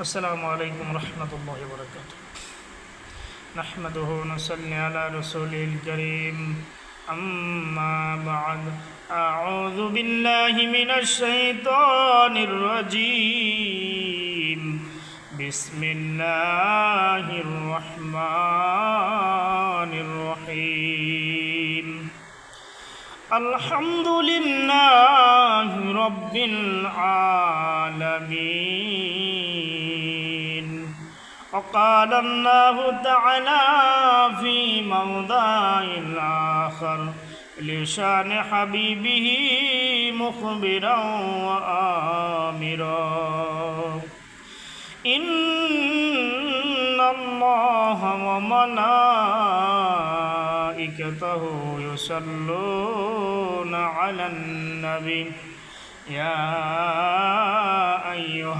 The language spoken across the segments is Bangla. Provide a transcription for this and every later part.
السلام عليكم ورحمة الله وبركاته نحمده ونصلي على رسوله الكريم أما بعد أعوذ بالله من الشيطان الرجيم بسم الله الرحمن الرحيم الحمد لله رب العالمين وقال الله تعالى في موضع آخر لشان حبيبه مخبرا وآمرا. إن الله وملائكته يصلون على النبي. يا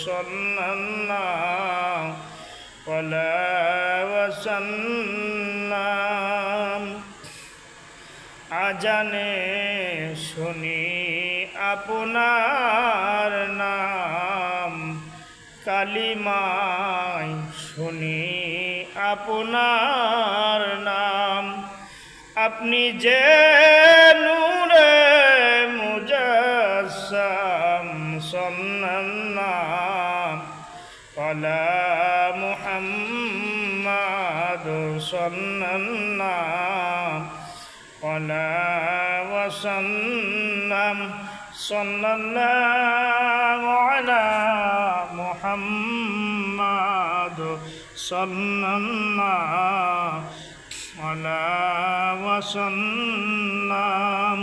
صلى الله على وسلم আজানে শুনি আপনার নাম কালিমায় শুনি আপনার নাম আপনি যে নূরে মুজাসসাম আলা মুহাম্মাদ সাল্লাল্লাহ আলা ওয়াসাল্লাম সাল্লাল্লাহু আলা মুহাম্মাদ সাল্লাল্লাহু আলা ওয়াসাল্লাম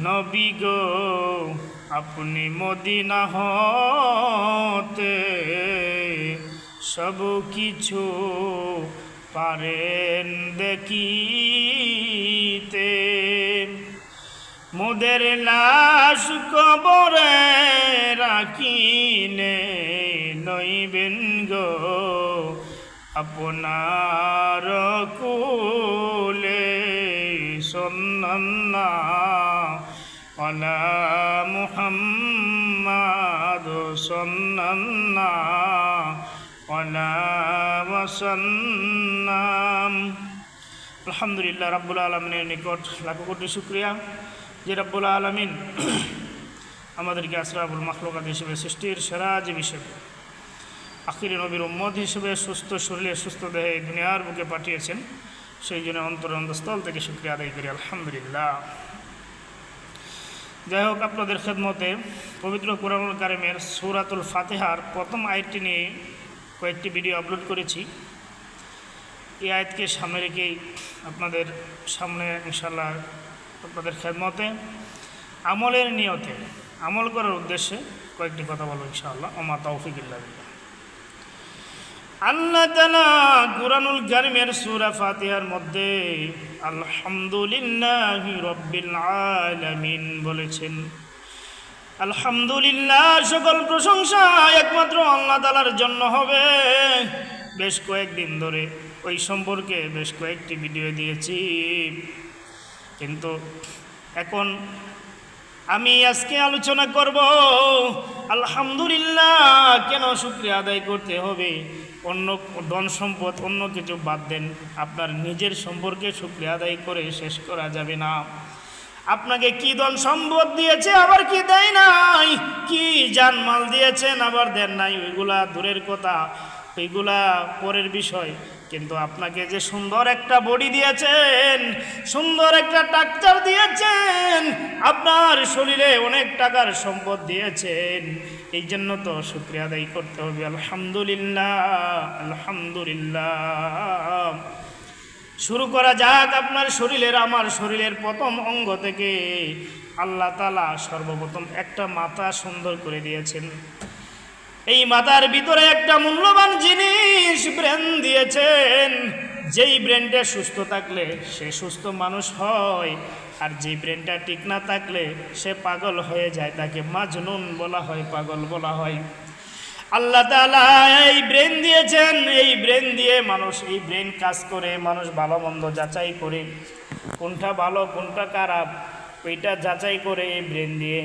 নবী গো আপনি মদিনা হতে সব কিছু পারেন দেখিতে। মোদের লাশ কবরে রাখিলে নইবেন গো আপনার কুলে সন্ন্না আলা মুহাম্মাদ সন্ন্না আলা ওয়াসাল্লাম আলহামদুলিল্লাহ রাব্বুল আলমিনের নিকট লাখো কোটি শুক্রিয়া। যে রাব্বুল আলমিন আমাদেরকে আসরাবুল মখলুকাত হিসেবে সৃষ্টির সেরা যে হিসেবে, আখিরি নবীর উম্মদ হিসেবে সুস্থ শরীরে সুস্থ দেহে দুনিয়ার বুকে পাঠিয়েছেন। সেই জন্য অন্তর অন্তঃস্থল থেকে শুক্রিয়া আদায় করি। আলহামদুলিল্লাহ। যাই হোক, আপনাদের খেদমতে পবিত্র কোরআনুল কারিমের সুরাতুল ফাতেহার প্রথম আয়টি নিয়ে কয়েকটি ভিডিও আপলোড করেছি। এই আয়তকে সামনে রেখেই আপনাদের সামনে ইনশাল্লাহ আপনাদের খেদমতে, আমলের নিয়তে, আমল করার উদ্দেশ্যে কয়েকটি কথা বলব ইনশাআল্লাহ। ওমা তৌফিকুল্লাহ বিল্লাহ। আল্লাহ তালা কুরানুল সুরা ফাতিহার মধ্যে আলহামদুলিল্লাহ রব্বিল আলামিন বলেছেন। আলহামদুলিল্লাহ, সকল প্রশংসা একমাত্র আল্লাহ তালার জন্য হবে। বেশ কয়েকদিন ধরে ওই সম্পর্কে বেশ কয়েকটি ভিডিও দিয়েছি। কিন্তু এখন আমি আজকে আলোচনা করব, আলহামদুলিল্লাহ, কেন শুক্রিয়া আদায় করতে হবে? অন্য ধন সম্পদ অন্য কিছু বাদ দেন, আপনার নিজের সম্পর্কে শুক্রিয়া আদায় করে শেষ করা যাবে না। আপনাকে কি ধন সম্পদ দিয়েছে, আবার কি দেয় নাই? কি জানমাল দিয়েছেন, আবার দেন নাই? ওইগুলা দূরের কথা। ওইগুলা পরের বিষয়। কিন্তু আপনাকে যে সুন্দর একটা বডি দিয়েছেন, সুন্দর একটা ডাক্তার দিয়েছেন, আপনার শরীরে অনেক টাকার সম্পদ দিয়েছেন, এই জন্য তো শুক্রিয়া আদায় করতে হবে। আলহামদুলিল্লাহ আলহামদুলিল্লাহ। শুরু করা যাক আপনার শরীরের, আমার শরীরের প্রথম অঙ্গ থেকে। আল্লাহ তালা সর্বপ্রথম একটা মাথা সুন্দর করে দিয়েছেন। এই মাথার ভিতরে একটা মূল্যবান জিনিস ব্রেন দিয়েছেন। যেই ব্রেনটা সুস্থ থাকলে সে সুস্থ মানুষ হয়, আর যেই ব্রেনটা ঠিক না থাকলে সে পাগল হয়ে যায়, তাকে মাজনুন বলা হয়, পাগল বলা হয়। আল্লাহ তাআলা এই ব্রেন দিয়েছেন, এই ব্রেন দিয়ে মানুষ, এই ব্রেন কাজ করে, মানুষ ভালো মন্দ যাচাই করে। কোনটা ভালো, কোনটা খারাপ, ওইটা যাচাই করে এই ব্রেন দিয়ে।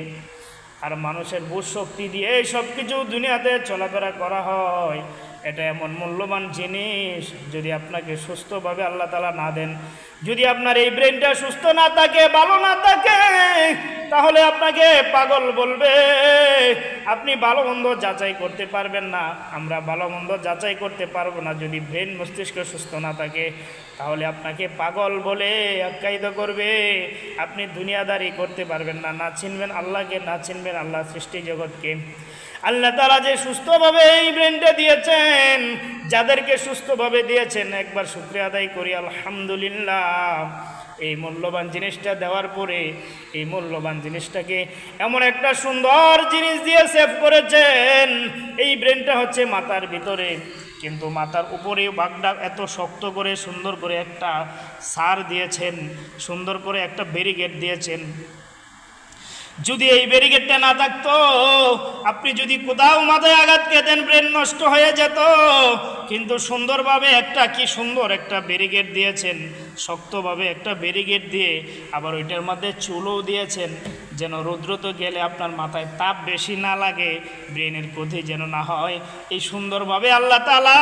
আর মানুষের বুঝ শক্তি দিয়ে এই সব কিছু দুনিয়াতে চলাফেরা করা হয়। এটা এমন মূল্যবান জিনিস যদি আপনাকে সুস্থভাবে আল্লাহ তালা না দেন যদি আপনার এই ব্রেনটা সুস্থ না থাকে, ভালো না থাকে, তাহলে আপনাকে পাগল বলবে। আপনি ভালো মন্দ যাচাই করতে পারবেন না। আমরা ভালো মন্দ যাচাই করতে পারব না। যদি ব্রেন মস্তিষ্ক সুস্থ না থাকে, তাহলে আপনাকে পাগল বলে আখ্যায়িত করবে। আপনি দুনিয়াদারি করতে পারবেন না। না চিনবেন আল্লাহকে, না চিনবেন আল্লাহ সৃষ্টি জগৎকে। আল্লাহ তালা যে সুস্থভাবে এই ব্রেনটা দিয়েছেন যাদেরকে সুস্থভাবে দিয়েছেন, একবার শুক্রিয়া আদায় করি, আলহামদুলিল্লাহ। এই মূল্যবান জিনিসটা দেওয়ার পরে, এই মূল্যবান জিনিসটাকে এমন একটা সুন্দর জিনিস দিয়ে সেভ করেছেন, এই ব্রেনটা হচ্ছে মাথার ভিতরে। কিন্তু মাথার উপরে বাগডা এত শক্ত করে, সুন্দর করে একটা সার দিয়েছেন, সুন্দর করে একটা ব্যারিকেড দিয়েছেন। যদি এই ব্যারিকেডটা না থাকতো, আপনি যদি কোথাও মাথায় আঘাত খেতেন, ব্রেন নষ্ট হয়ে যেত। কিন্তু সুন্দরভাবে একটা কি সুন্দর একটা ব্যারিকেড দিয়েছেন। শক্তভাবে একটা ব্যারিগেট দিয়ে আবার ওইটার মধ্যে চুলও দিয়েছেন, যেন রৌদ্র তো গেলে আপনার মাথায় তাপ বেশি না লাগে, ব্রেনের ক্ষতি যেন না হয়। এই সুন্দরভাবে আল্লাহ তালা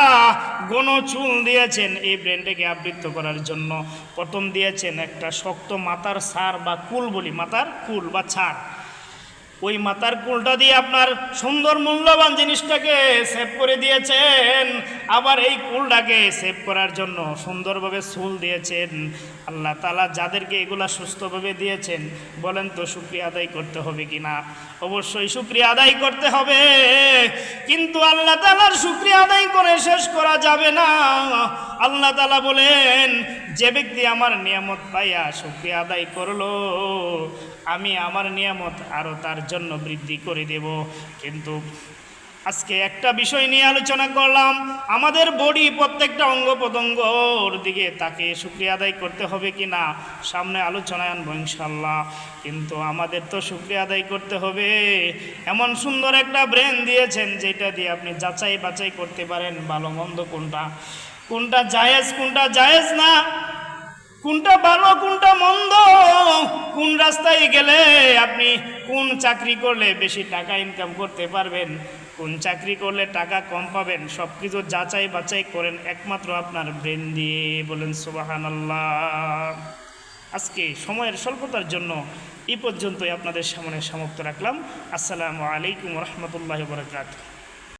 গণ চুল দিয়েছেন এই ব্রেনটাকে আবৃত্ত করার জন্য। প্রথম দিয়েছেন একটা শক্ত মাথার সার বা কুল বলি, মাথার কুল বা ছাড়। ওই মাথার কুলটা দিয়ে আপনার সুন্দর মূল্যবান জিনিসটাকে সেভ করে দিয়েছেন। আবার এই কুলটাকে সেভ করার জন্য সুন্দরভাবে চুল দিয়েছেন। আল্লাহ তালা যাদেরকে এগুলা সুস্থভাবে দিয়েছেন, বলেন তো শুক্রিয়া আদায় করতে হবে কি না অবশ্যই শুক্রিয়া আদায় করতে হবে। কিন্তু আল্লাহ তালার শুক্রিয়া আদায় করে শেষ করা যাবে না। আল্লাহ তালা বলেন, যে ব্যক্তি আমার নিয়ামত পাইয়া শুক্রিয়া আদায় করল আমি আমার নিয়ামত আরও তার জন্য বৃদ্ধি করে দেব। কিন্তু আজকে একটা বিষয় নিয়ে আলোচনা করলাম। আমাদের বডি প্রত্যেকটা অঙ্গ প্রত্যঙ্গর দিকে তাকে শুক্রিয়া আদায় করতে হবে কি না, সামনে আলোচনায় আনব ইনশাল্লাহ কিন্তু আমাদের তো শুক্রিয়া আদায় করতে হবে। এমন সুন্দর একটা ব্রেন দিয়েছেন যেটা দিয়ে আপনি যাচাই বাছাই করতে পারেন ভালো মন্দ কোনটা। কোনটা জায়েজ কোনটা জায়েজ না কোনটা ভালো, কোনটা মন্দ? কোন রাস্তায় গেলে আপনি কোন চাকরি করলে বেশি টাকা ইনকাম করতে পারবেন? কোন চাকরি করলে টাকা কম পাবেন? সব কিছু যাচাই বাছাই করেন একমাত্র আপনার ব্রেন দিয়ে বলেন সুবাহান আল্লাহ আজকে সময়ের স্বল্পতার জন্য এই পর্যন্তই আপনাদের সামনে সমাপ্ত রাখলাম। আসসালামু আলাইকুম রহমতুল্লাহ বরকাত